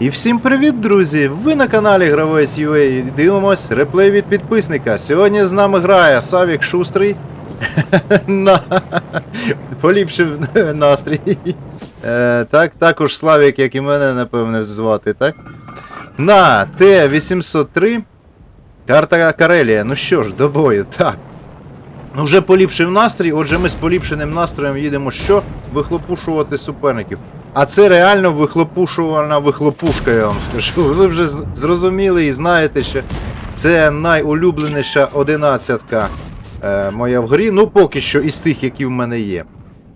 І всім привіт, друзі! Ви на каналі Гравець UA і дивимось реплей від підписника. Сьогодні з нами грає Савік Шустрий. Поліпшив настрій. Е, так, також Славік, як і мене, напевне, звати, так? На Т-803. Карта Карелія. Ну що ж, до бою, так. Ну, вже поліпшив настрій, отже, ми з поліпшеним настроєм їдемо що? Вихлопушувати суперників. А це реально вихлопушувальна вихлопушка, я вам скажу. Ви вже зрозуміли і знаєте, що це найулюбленіша одинадцятка е, моя в грі. Ну, поки що із тих, які в мене є.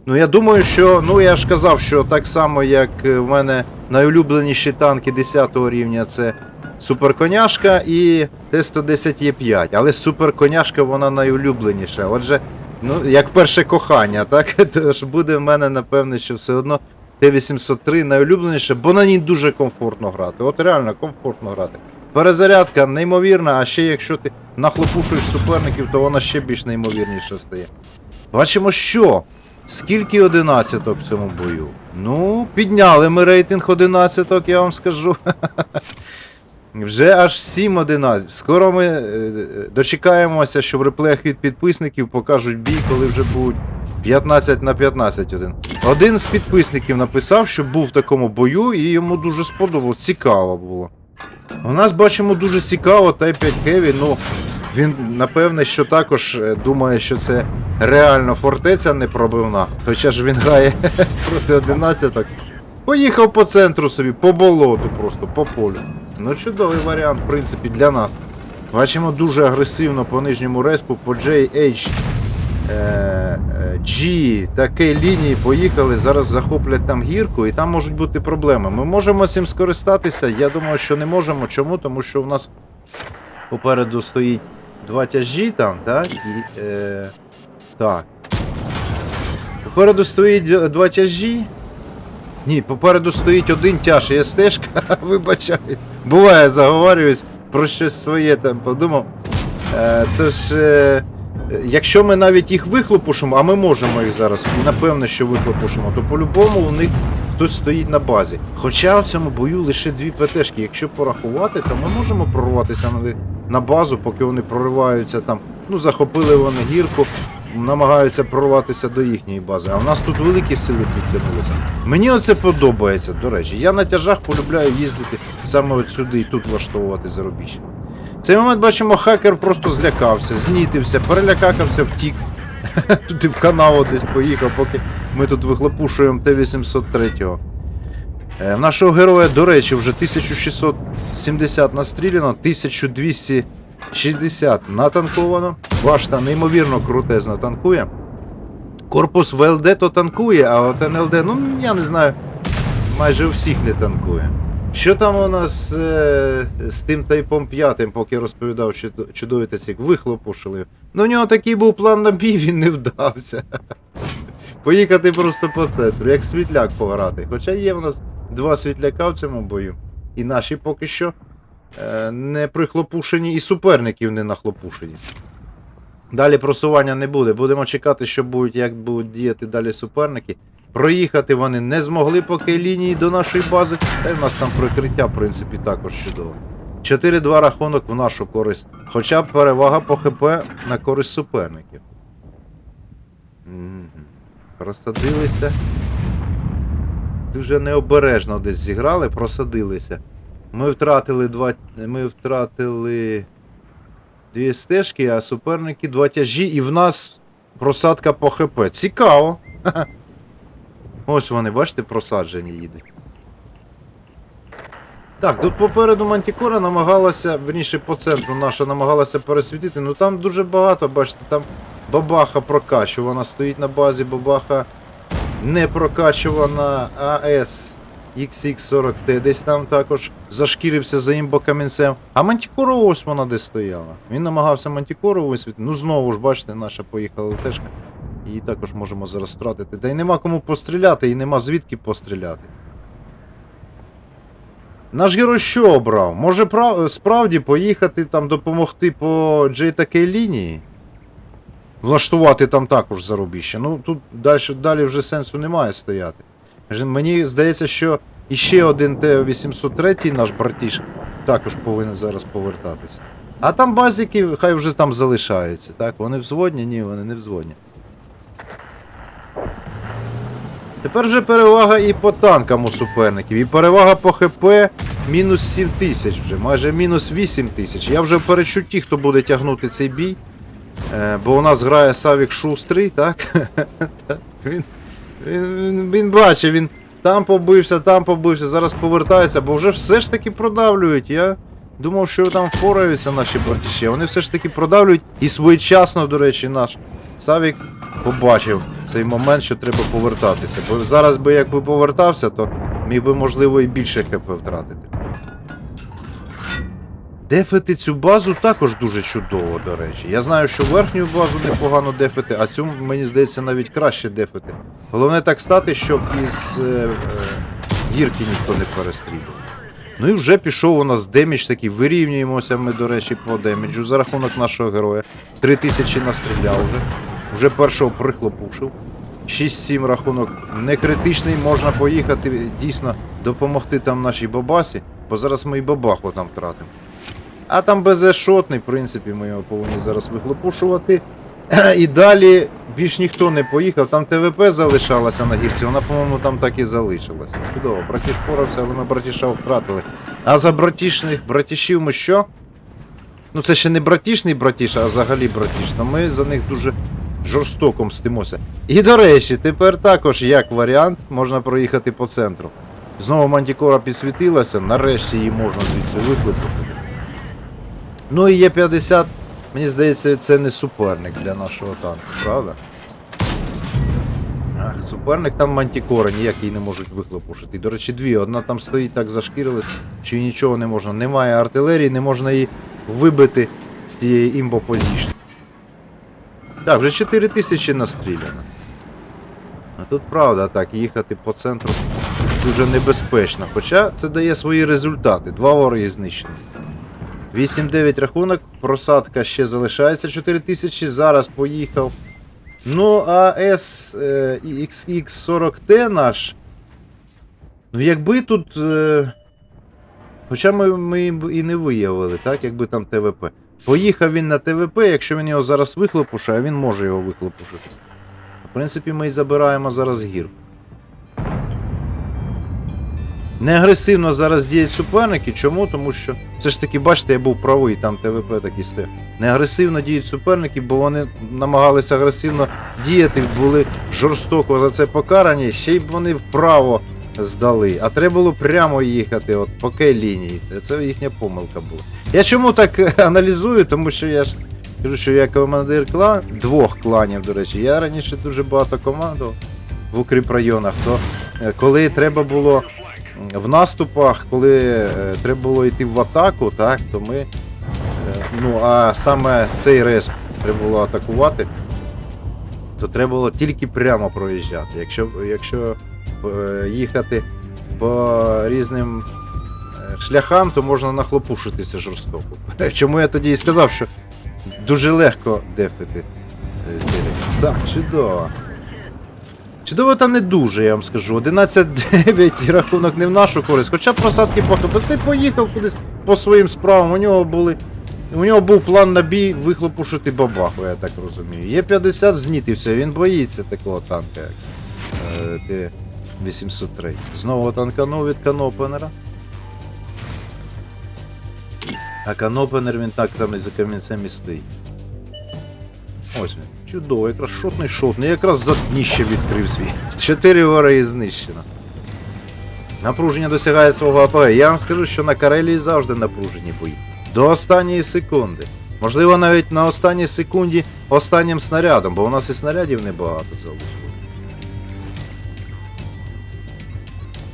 Ну, я думаю, що, ну я ж казав, що так само, як е, в мене найулюбленіші танки 10 рівня це суперконяшка і Т-110 Е5. Але суперконяшка вона найулюбленіша. Отже, ну, як перше кохання, так? Тож буде в мене, напевне, що все одно Т-803 найулюбленіше, бо на ній дуже комфортно грати. От реально комфортно грати. Перезарядка неймовірна, а ще якщо ти нахлопушуєш суперників, то вона ще більш неймовірніша стає. Бачимо, що? Скільки одинадцяток в цьому бою? Ну, підняли ми рейтинг одинадцяток, я вам скажу. Вже аж 7 11. Скоро ми е, е, дочекаємося, що в реплеях від підписників покажуть бій, коли вже будуть 15 на 15 один. Один з підписників написав, що був в такому бою, і йому дуже сподобалось. Цікаво було. У нас бачимо дуже цікаво, Т5 Heavy, ну він напевне, що також е, думає, що це реально фортеця непробивна. Хоча ж він грає проти 11 Поїхав по центру собі, по болоту просто, по полю. Ну, чудовий варіант, в принципі, для нас. Бачимо дуже агресивно по нижньому респу, по JH е, е, G такі лінії поїхали, зараз захоплять там гірку, і там можуть бути проблеми. Ми можемо цим скористатися. Я думаю, що не можемо. Чому? Тому що в нас попереду стоїть два тяжі там, так? І, е, так. Попереду стоїть два тяжі. Ні, попереду стоїть один тяж, є стежка, вибачаюсь. Буває, заговорююсь про щось своє там подумав. Е, тож, е, якщо ми навіть їх вихлопушимо, а ми можемо їх зараз, напевно, що вихлопушимо, то по-любому у них хтось стоїть на базі. Хоча в цьому бою лише дві ПТшки. Якщо порахувати, то ми можемо прорватися на, на базу, поки вони прориваються там. Ну, захопили вони гірку, намагаються прорватися до їхньої бази. А в нас тут великі сили підтягнулися. Мені оце подобається, до речі. Я на тяжах полюбляю їздити саме от сюди і тут влаштовувати зарубіжжя. Цей момент бачимо, хакер просто злякався, знітився, перелякакався, втік. Туди в канаву десь поїхав, поки ми тут вихлопушуємо Т-803. Е, нашого героя, до речі, вже 1670 настріляно, 1260 натанковано. Башта неймовірно крутезно танкує. Корпус ВЛД то танкує, а от НЛД, ну я не знаю, майже у всіх не танкує. Що там у нас е, з тим тайпом п'ятим, поки розповідав чудовий тацік, вихлопушили. Ну, у нього такий був план на бій, він не вдався. Поїхати просто по центру, як світляк пограти. Хоча є в нас два світляка в цьому бою. І наші поки що не прихлопушені, і суперників не нахлопушені. Далі просування не буде. Будемо чекати, що будуть, як будуть діяти далі суперники. Проїхати вони не змогли поки лінії до нашої бази. Та й в нас там прикриття, в принципі, також чудово. 4-2 рахунок в нашу користь. Хоча перевага по ХП на користь суперників. Просадилися. Дуже необережно десь зіграли, просадилися. Ми втратили два. Ми втратили дві стежки, а суперники два тяжі, і в нас просадка по ХП. Цікаво. Ось вони, бачите, просаджені їдуть. Так, тут попереду Мантікора намагалася, верніше по центру наша намагалася пересвітити, ну там дуже багато, бачите, там бабаха прокачувана, стоїть на базі, бабаха не прокачувана АС XX40T, десь там також зашкірився за імбокамінцем. А Мантікора ось вона де стояла. Він намагався Мантікору висвітлити. Ну знову ж, бачите, наша поїхала летешка. Її також можемо зараз втратити. Та й нема кому постріляти, і нема звідки постріляти. Наш герой що обрав? Може прав... справді поїхати там допомогти по J лінії? Влаштувати там також зарубіще. Ну тут далі, далі вже сенсу немає стояти. Мені здається, що І ще один Т-803, наш братіш, також повинен зараз повертатися. А там базики, хай вже там залишаються, так? Вони взводні? Ні, вони не взводні. Тепер вже перевага і по танкам у суперників, і перевага по ХП мінус 7 тисяч вже, майже мінус 8 тисяч. Я вже в перечутті, хто буде тягнути цей бій. Е, бо у нас грає Савік Шустрий, так? він, він, він, він бачить, він там побився, там побився, зараз повертається, бо вже все ж таки продавлюють. Я думав, що там впораються наші братіші. Вони все ж таки продавлюють і своєчасно, до речі, наш Савік побачив цей момент, що треба повертатися. Бо зараз би якби повертався, то міг би, можливо, і більше ХП втратити. Дефити цю базу також дуже чудово, до речі. Я знаю, що верхню базу непогано дефити, а цю, мені здається, навіть краще дефити. Головне так стати, щоб із е, е, гірки ніхто не перестрілював. Ну і вже пішов у нас демідж такий, вирівнюємося ми, до речі, по деміджу за рахунок нашого героя. 3000 настріляв вже. Вже першого прихлопушив. 6-7 рахунок не критичний, можна поїхати дійсно допомогти там нашій бабасі, бо зараз ми і бабаху там втратимо. А там БЗ-шотний, в принципі, ми його повинні зараз вихлопушувати. І далі більш ніхто не поїхав, там ТВП залишалася на гірці, вона, по-моєму, там так і залишилася. Чудово, братіш впорався, але ми братіша втратили. А за братішних братішів ми що? Ну це ще не братішний братіш, а взагалі братіш. Ну ми за них дуже жорстоко мстимося. І до речі, тепер також як варіант можна проїхати по центру. Знову мантікора підсвітилася, нарешті її можна звідси викликати. Ну і є 50, мені здається, це не суперник для нашого танку, правда? Ах, суперник там мантікора, ніяк її не можуть вихлопушити. До речі, дві. Одна там стоїть так зашкірилась, що нічого не можна. Немає артилерії, не можна її вибити з тієї імбопозішни. Так, вже 4 тисячі настріляно. А тут правда так, їхати по центру дуже небезпечно. Хоча це дає свої результати. Два вороги знищені. 8-9 рахунок, просадка ще залишається 4 тисячі, зараз поїхав. Ну, а S е, XX40T наш. Ну, якби тут. Е, хоча ми, ми і не виявили, так, якби там ТВП. Поїхав він на ТВП, якщо він його зараз вихлопушає, він може його вихлопушити. В принципі, ми і забираємо зараз гірку. Не агресивно зараз діють суперники. Чому? Тому що все ж таки, бачите, я був правий, там ТВП такий стояв. Не агресивно діють суперники, бо вони намагалися агресивно діяти, були жорстоко за це покарані, ще й вони вправо здали. А треба було прямо їхати, от по кей лінії. Це їхня помилка була. Я чому так аналізую? Тому що я ж кажу, що я командир клан, двох кланів, до речі. Я раніше дуже багато командував в укріпрайонах, то е, коли треба було в наступах, коли е, треба було йти в атаку, так, то ми. е, Ну, а саме цей респ треба було атакувати, то треба було тільки прямо проїжджати. Якщо, якщо е, їхати по різним шляхам, то можна нахлопушитися жорстоко. Чому я тоді і сказав, що дуже легко дефити цей режим. Так, чудово. Чудово та не дуже, я вам скажу. 11-9 рахунок не в нашу користь. Хоча просадки. Бо цей поїхав кудись по своїм справам. У нього були. У нього був план на бій вихлопушити бабаху, я так розумію. Є 50 знітився, він боїться такого танка, як е, Т-803. Знову танканув від канопенера. А канопенер він так там і за камінцем і стоїть. Ось. Чудово, якраз шотний шотний, якраз за дніще відкрив свій. Чотири вороги знищено. Напруження досягає свого АПГ. Я вам скажу, що на Карелії завжди напружені бої. До останньої секунди. Можливо, навіть на останній секунді останнім снарядом, бо у нас і снарядів небагато залишилось.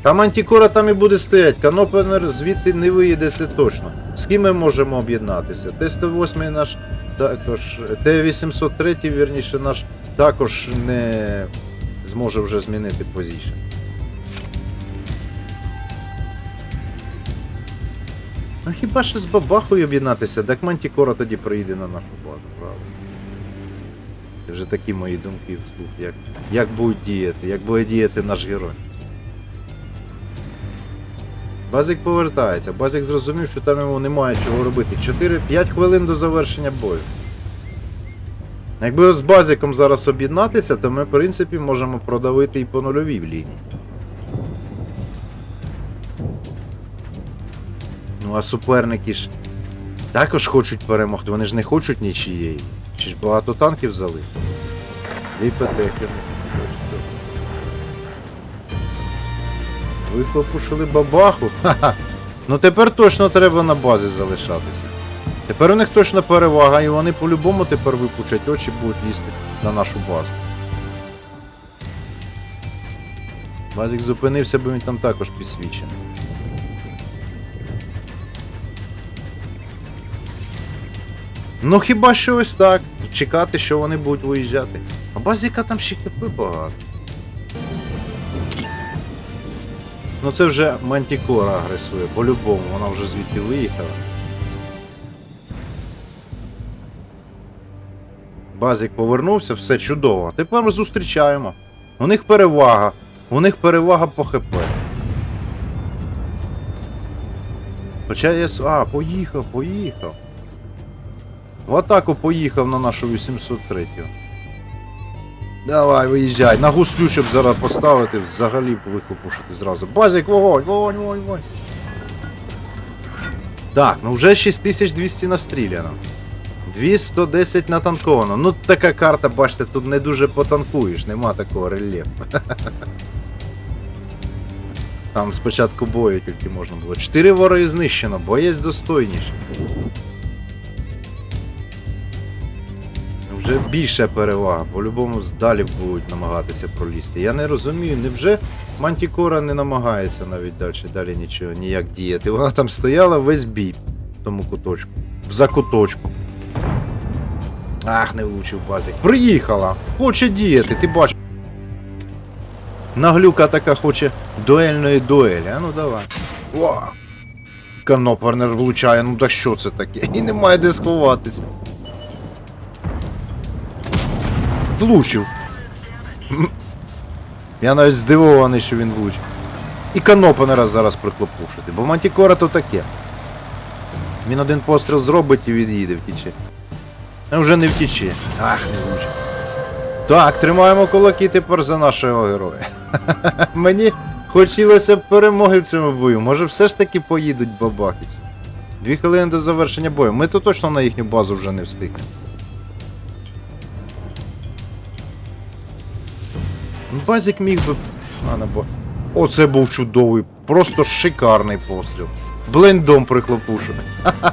Там антикора там і буде стоять. Канопенер звідти не виїде це точно. З ким ми можемо об'єднатися? Т-108 наш також. Т-803, вірніше, наш також не зможе вже змінити позицію. Ну хіба що з бабахою об'єднатися, так Мантікора тоді приїде на нашу базу, правда. Це вже такі мої думки вслух, як, як будуть діяти, як буде діяти наш герой. Базик повертається. Базик зрозумів, що там йому немає чого робити. 4-5 хвилин до завершення бою. Якби з базиком зараз об'єднатися, то ми, в принципі, можемо продавити і по нульовій лінії. Ну а суперники ж також хочуть перемогти, вони ж не хочуть нічиєї. Чи ж багато танків залишилось? І петехи. Вихлопушили бабаху. Ха-ха. Ну тепер точно треба на базі залишатися. Тепер у них точно перевага, і вони по-любому тепер випучать очі будуть лізти на нашу базу. Базик зупинився, бо він там також підсвічений. Ну хіба що ось так. Чекати, що вони будуть виїжджати. А базіка там ще хп багато. Ну це вже Мантікора агресує, по-любому, вона вже звідти виїхала. Базик повернувся, все чудово. Тепер ми зустрічаємо. У них перевага. У них перевага по ХП. Хоча я... А, поїхав, поїхав. В атаку поїхав на нашу 803. Давай, виїжджай. На гуслю, щоб зараз поставити, взагалі викопушити зразу. Базик, вогонь, вогонь, вогонь, вогонь. Так, ну вже 6200 настріляно. 210 натанковано. Ну така карта, бачите, тут не дуже потанкуєш, нема такого рельєфу. Там спочатку бою тільки можна було. 4 вороги знищено, боєць достойніший. Вже більша перевага, по-любому далі будуть намагатися пролізти. Я не розумію, невже Мантікора не намагається навіть далі, далі нічого ніяк діяти. Вона там стояла весь бій в тому куточку. В закуточку. Ах, не влучив базик. Приїхала! Хоче діяти, ти бачиш. Наглюка така хоче дуельної дуелі. А ну давай. О! Канопарнер влучає, ну так що це таке? І немає де сховатися. Влучив. Я навіть здивований, що він влучив. І канопанера зараз прихлопушити, бо Мантікора то таке. Він один постріл зробить і від'їде втіче. А вже не втіче. Ах, не влучив. Так, тримаємо кулаки тепер за нашого героя. Мені хотілося б перемоги в цьому бою. Може все ж таки поїдуть бабахіці. Дві хвилини до завершення бою. Ми то точно на їхню базу вже не встигнемо. Базик міг би. А, не бо. Оце був чудовий, просто шикарний постріл. Блендом прихлопушений.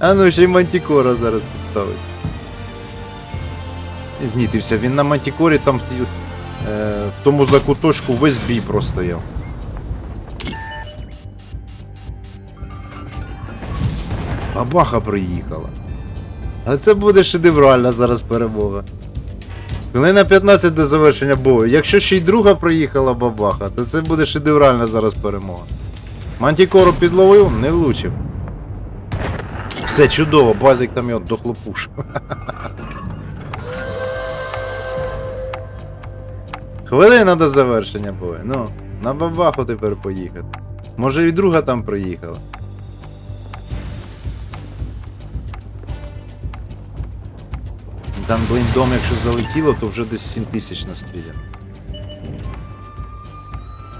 А ну ще й Мантікора зараз підставить. Знітився. Він на Мантікорі там е, в тому закуточку весь бій простояв. Бабаха приїхала. А це буде шедевральна зараз перемога. Хвилина 15 до завершення бою. Якщо ще й друга приїхала бабаха, то це буде шедевральна зараз перемога. Мантікору підловив, не влучив. Все чудово, базик там його дохлопушив. Хвилина до завершення бою. Ну, на бабаху тепер поїхати. Може і друга там приїхала. Там бліндом, якщо залетіло, то вже десь 7 тисяч настріляно.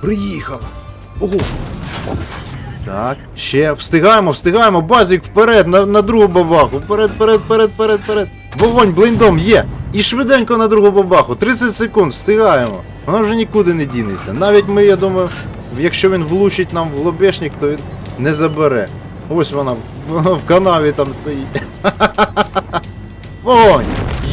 Приїхала. Ого. Так, ще встигаємо, встигаємо, базик вперед, на, на другу бабаху. Вперед, вперед, вперед, вперед, вперед. Вогонь, бліндом є. І швиденько на другу бабаху. 30 секунд, встигаємо. Вона вже нікуди не дінеться. Навіть ми, я думаю, якщо він влучить нам в лобешник, то він не забере. Ось вона, вона в канаві там стоїть. Вогонь!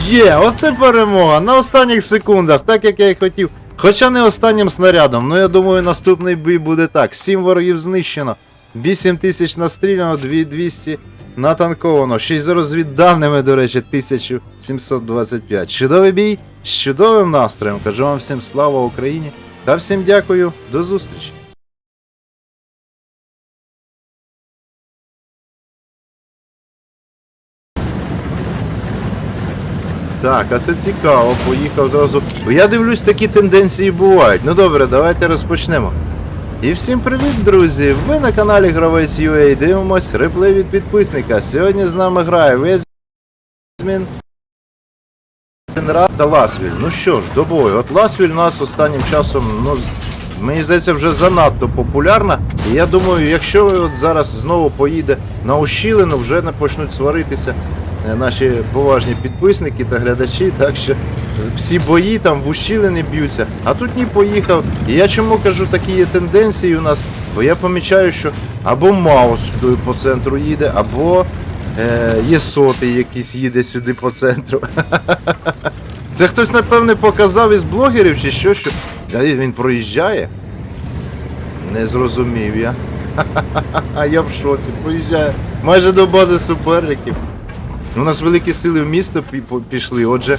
Є, оце перемога на останніх секундах, так як я і хотів. Хоча не останнім снарядом, ну я думаю, наступний бій буде так. 7 ворогів знищено, 8 тисяч настріляно, 2200 натанковано. Ще й за розвідданими, до речі, 1725. Чудовий бій з чудовим настроєм. Кажу вам всім слава Україні та всім дякую, до зустрічі. Так, а це цікаво, поїхав зразу. Бо Я дивлюсь, такі тенденції бувають. Ну добре, давайте розпочнемо. І всім привіт, друзі! Ви на каналі Гравець UA дивимось реплей від підписника. Сьогодні з нами грає Везмін та Ласвіль. Ну що ж, до бою. От Ласвіль у нас останнім часом, ну, мені здається, вже занадто популярна. І я думаю, якщо от зараз знову поїде на ущілину, вже не почнуть сваритися наші поважні підписники та глядачі, так що всі бої там в ущілини б'ються. А тут ні поїхав. І я чому кажу, такі є тенденції у нас, бо я помічаю, що або Маус сюди по центру їде, або е, є сотий якийсь їде сюди по центру. Це хтось, напевне, показав із блогерів чи що, що. Він проїжджає? Не зрозумів я. Я в шоці, проїжджає. Майже до бази суперників. У нас великі сили в місто пішли, отже.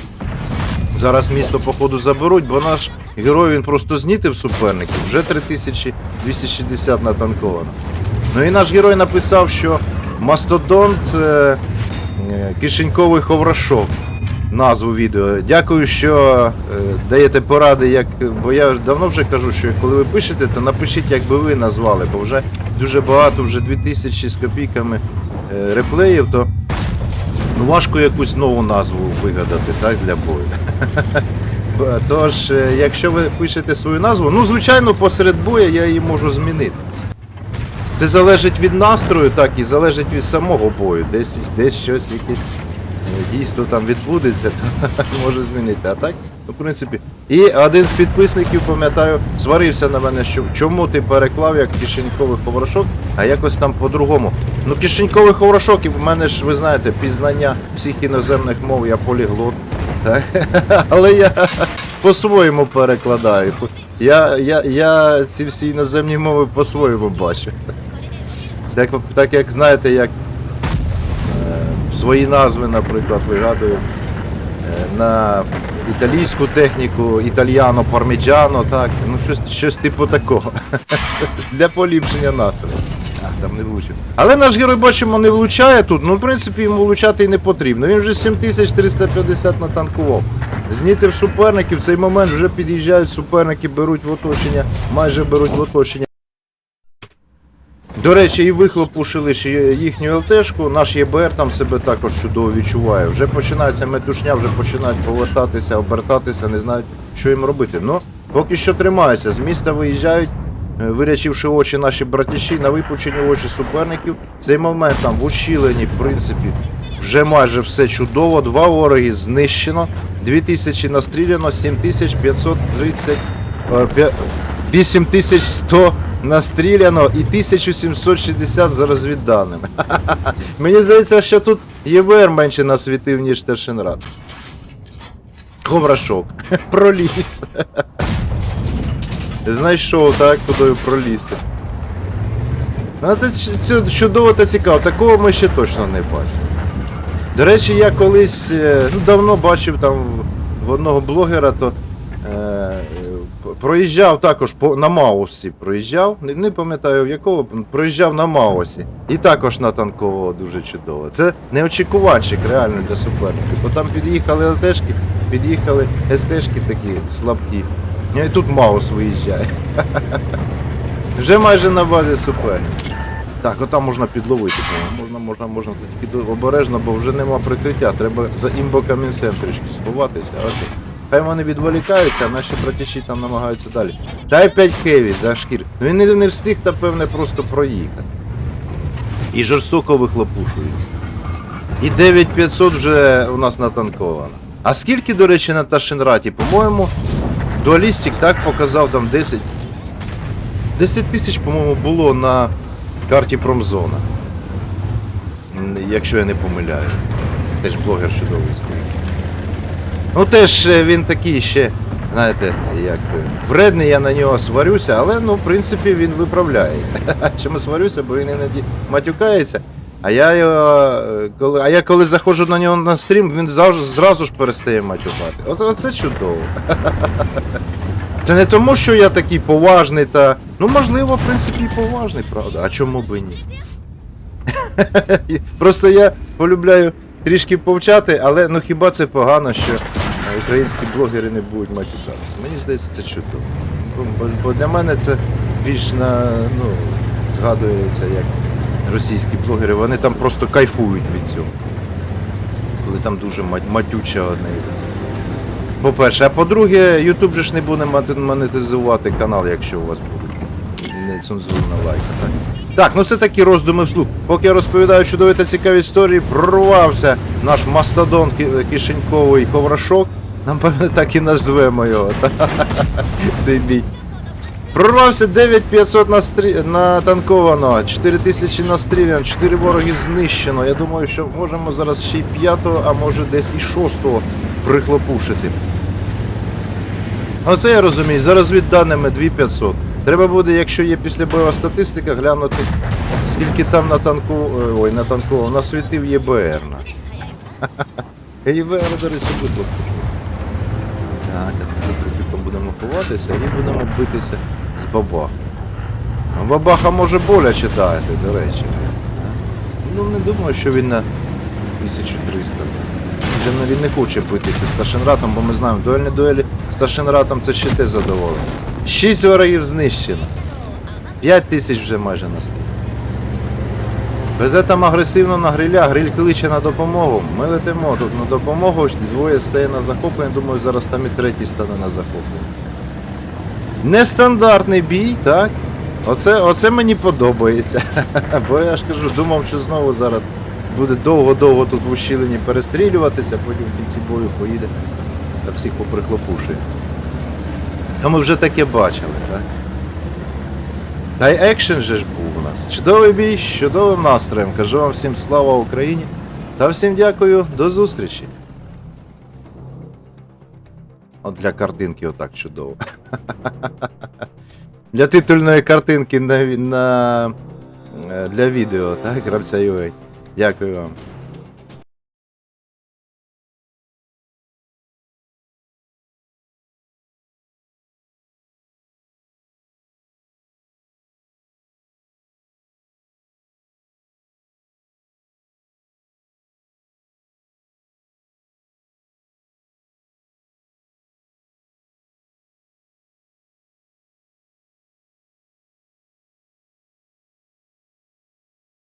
Зараз місто, походу, заберуть, бо наш герой він просто знітив суперників. Вже 3260 натанковано. Ну і наш герой написав, що Мастодонт е, е, кишеньковий ховрашок. Назву відео. Дякую, що е, даєте поради, як. Бо я давно вже кажу, що коли ви пишете, то напишіть, як би ви назвали, бо вже дуже багато, вже 2000 з копійками е, реплеїв, то ну, важко якусь нову назву вигадати так, для бою. Тож, е, якщо ви пишете свою назву, ну, звичайно, посеред бою я її можу змінити. Це залежить від настрою, так, і залежить від самого бою. Десь, десь щось якесь дійство там відбудеться, то можу змінити. А так, ну, в принципі. І один з підписників, пам'ятаю, сварився на мене, що чому ти переклав як кишеньковий ховрашок, а якось там по-другому. Ну, кишеньковий ховрашок, і в мене ж, ви знаєте, пізнання всіх іноземних мов, я поліглот. Але я по-своєму перекладаю. Я, я, я ці всі іноземні мови по-своєму бачу. Так, так як знаєте, як свої назви, наприклад, вигадую е, на італійську техніку, італіано, парміджано, так, ну щось, щось типу такого. Для поліпшення настрою. А, там не влучив. Але наш герой бачимо не влучає тут, ну в принципі йому влучати і не потрібно. Він вже 7350 натанкував. Знітив суперників, в цей момент вже під'їжджають суперники, беруть в оточення, майже беруть в оточення. До речі, і вихлопушили їхню ЛТшку, наш ЄБР там себе також чудово відчуває. Вже починається метушня, вже починають повертатися, обертатися, не знають, що їм робити. Ну, поки що тримаються. З міста виїжджають, е, вирячивши очі наші братіші, на випучені очі суперників. Цей момент там в ущіленні, в принципі, вже майже все чудово. Два вороги знищено, 2000 настріляно, 7530. е, 8100 настріляно і 1760 за розвідданими. Мені здається, що тут ЄБР менше насвітив, ніж Тершинрад. Коврашок. Проліз. Знайшов, так, куди пролізти. А це це чудово та цікаво. Такого ми ще точно не бачили. До речі, я колись е, ну, давно бачив там в одного блогера, то проїжджав також по, на Маусі. Проїжджав, не, не пам'ятаю в якого, проїжджав на Маусі. І також натанковував дуже чудово. Це неочікуванчик реально для суперників. Бо там під'їхали ЛТшки, під'їхали СТшки такі слабкі. Ну, І тут Маус виїжджає. Вже майже на базі суперників. Так, отам можна підловити, можна, можна, можна тільки обережно, бо вже нема прикриття. Треба за імбокамінцем трішки сховатися. Окей. Хай вони відволікаються, а наші братіші там намагаються далі. Дай 5 хеві за шкір. Ну він не, встиг, напевне, просто проїхати. І жорстоко вихлопушується. І 9500 вже у нас натанковано. А скільки, до речі, на Ташинраті? По-моєму, дуалістик так показав там 10. 10 тисяч, по-моєму, було на карті Промзона. Якщо я не помиляюсь. Теж блогер чудовий стоїть. Ну теж е, він такий ще, знаєте, як е, вредний, я на нього сварюся, але ну, в принципі, він виправляється. Чому сварюся, бо він іноді матюкається. А я його, е, коли, а я коли заходжу на нього на стрім, він завжди, зразу ж перестає матюкати. От, оце чудово. Це не тому, що я такий поважний та. Ну, можливо, в принципі, і поважний, правда. А чому би ні? Просто я полюбляю трішки повчати, але ну хіба це погано, що українські блогери не будуть матюкатися? Мені здається, це чудово. Бо- Бо для мене це більш на, ну, згадується як російські блогери, вони там просто кайфують від цього. Коли там дуже мат- матюча одне. По-перше, а по-друге, YouTube же ж не буде монетизувати канал, якщо у вас будуть нецензурна лайка. Так? так, ну це такі роздуми вслух. Поки я розповідаю чудові та цікаві історії, прорвався наш мастодон кишеньковий коврашок. Напевно, так і назвемо його. Цей бій. Прорвався 9500 настрі... натанковано, 4000 настріляно, 4 вороги знищено. Я думаю, що можемо зараз ще й п'ятого, а може десь і шостого прихлопушити. Оце я розумію, за розвідданими 2500. Треба буде, якщо є післябойова статистика, глянути, скільки там натанку... Ой, натанково, насвітив ЄБР. на. ЄБР, до речі, витло. Так, за трупіком будемо ховатися і будемо битися з бабахом. Ну, бабаха може боляче дати, до речі. Ну, не думаю, що він на 1300. Вже він не хоче битися з Старшинратом, бо ми знаємо, дуельні дуелі з Старшинратом це ще те задоволення. Шість ворогів знищено. П'ять тисяч вже майже настиг. Там агресивно на гриля, гриль кличе на допомогу. Ми летимо тут на допомогу, двоє стає на захоплення, думаю, зараз там і третій стане на захоплення. Нестандартний бій, так? Оце, оце мені подобається. Бо я ж кажу, думав, що знову зараз буде довго-довго тут в ущілині перестрілюватися, потім в кінці бою поїде та всіх поприхлопушує. А ми вже таке бачили, так? Та й екшен же ж був у нас. Чудовий бій з чудовим настроєм. Кажу вам всім слава Україні. Та всім дякую, до зустрічі. От для картинки отак чудово. Для титульної картинки на, на, е, для відео, так, гравця UA. Дякую вам.